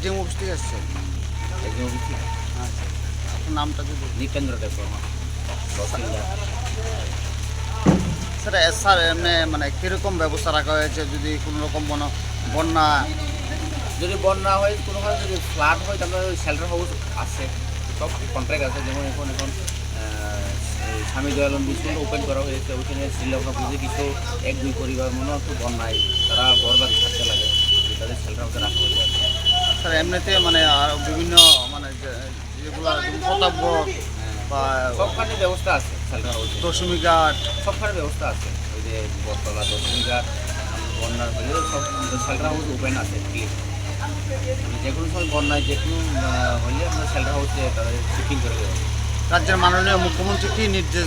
SDM office থেকে এসছেন আচ্ছা। আপনার নামটা যদি দীপেন্দ্র দেব স্যার স্যার এমনি মানে কীরকম ব্যবস্থা রাখা হয়েছে যদি কোনো রকম বন বন্যা? যদি বন্যা হয় কোনোভাবে যদি ফ্লাড হয় তাহলে শেল্টার হাউস আছে। সব কন্ট্রাক্ট আছে যেমন এখন এখন স্বামী দয়ালন স্কুল ওপেন করা হয়েছে। ওইখানে শ্রীলঙ্কা বুঝে কিছু এক দুই পরিবার মনে একটু বন্যায় তারা বরবাদ থাকতে লাগে। তাদের শেল্টার হাউসে রাখা। স্যার এমনিতে মানে আর বিভিন্ন মানে যেগুলো বা সবখানে ব্যবস্থা আছে দশমী ঘাট সবখানে ব্যবস্থা আছে। ওই যে বটতলা দশমিকা বন্যার সব শেল্টার হাউস ওপেন আছে যে কোনো সময় বন্যায় যে কোনো আহ, হলে আমরা শেল্টার হাউসে তাদের শিপিং করে দেবো। রাজ্যের মাননীয় মুখ্যমন্ত্রী কী নির্দেশ